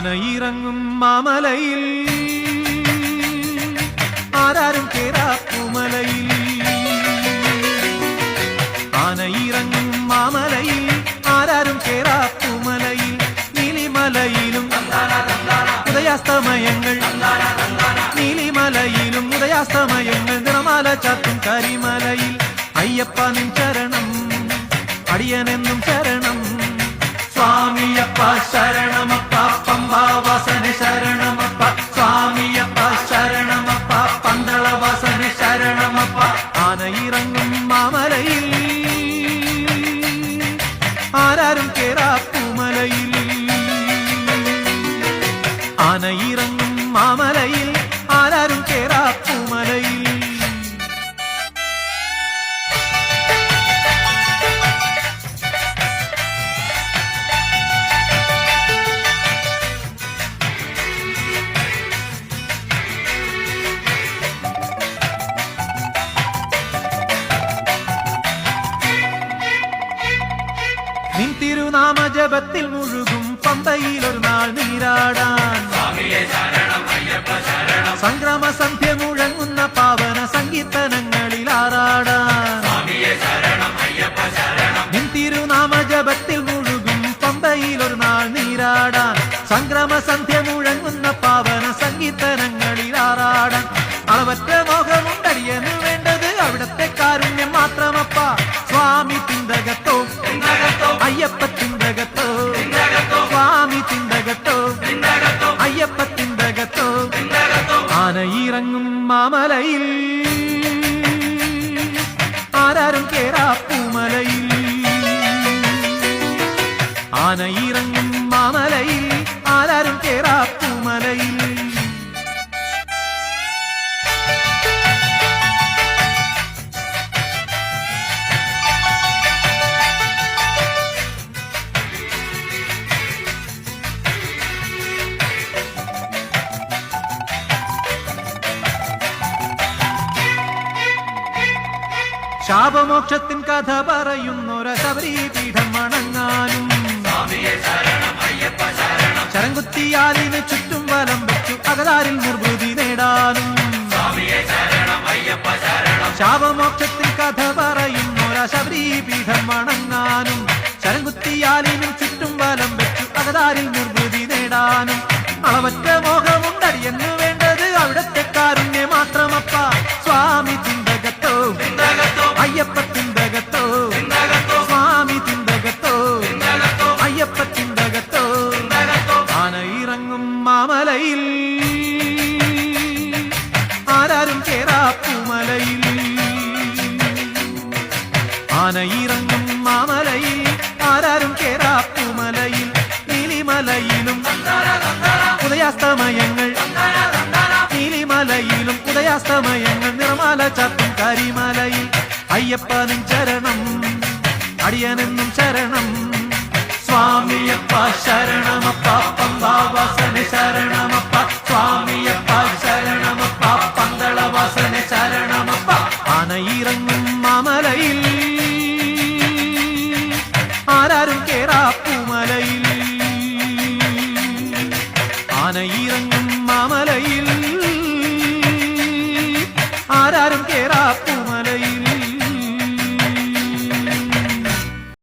ആനയിറങ്ങും മാമലയിൽ. ആരാരും കേറാപ്പുമലയിൽ ആനയിറങ്ങും മാമലയിൽ. ആരാരും കേറാപ്പുമലയിൽ നീലിമലയിലും ഉദയാസ്തമയങ്ങൾ. നീലിമലയിലും ഉദയാസ്തമയങ്ങൾ. നിറമാല ചാത്തും കരിമലയിൽ. അയ്യപ്പ ചരണം. അടിയനെന്നും ആരാരും തിരുനാമ ജപത്തിൽ മുഴുകും പമ്പയിൽ ഒരു നാൾ നീരാടാൻ. സംക്രമ സന്ധ്യ മുഴങ്ങുന്ന പാവന സംഗീതനങ്ങളിൽ ആറാടാൻ. തിരുനാമ ജപത്തിൽ മുഴുകും പമ്പയിൽ ഒരു നാൾ നീരാടാൻ. സംക്രമ സന്ധ്യ മുഴങ്ങുന്ന പാവന സംഗീതനങ്ങളിൽ ആറാടാൻ. അളവറ്റ മോഹമുണ്ടടിയെന്ന് സ്വാമി തിന്തകത്തോ അയ്യപ്പ തിന്തകത്തോ ആനയിറങ്ങും മാമലയിൽ. ആരാരും കേറാ പൂമലയിൽ. ആനയിറങ്ങും മാമലയിൽ. ആരാരും കേറാപ്പൂമലയിൽ ശാപമോക്ഷത്തിൻ കഥ പറയുന്നൊര ശബരീപീഠം വണങ്ങാനും. ശരംകുത്തിയാലിന് ചുറ്റും വലം വെച്ചു അകതാരിൽ നിർവൃതി നേടാനും. ശാപമോക്ഷത്തിൻ കഥ പറയുന്നൊര ശബരീപീഠം വണങ്ങാനും. ശരംകുത്തിയാലിനും ചുറ്റും വലം വെച്ചു അകതാരിൽ നിർവൃതി നേടാനും. അളവറ്റ മോഹമുണ്ടടിയെന്ന് വേണ്ടത് അവിടത്തെ ആനയിറങ്ങും ആരാരും കേറാപ്പുമലയിൽ ആനയിറങ്ങും മാമലയിൽ. ആരാരും കേറാപ്പുമലയിൽ നീലിമലയിലും ഉദയാസ്തമയങ്ങൾ. നീലിമലയിലും ഉദയാസ്തമയങ്ങൾ. നിറമാല ചാത്തും കരിമലയിൽ അയ്യപ്പനും ചരണം അടിയനെന്നും ശരണം. സ്വാമിയപ്പ ശരണമപ്പ ആരാരും കേറാപ്പുമലയിൽ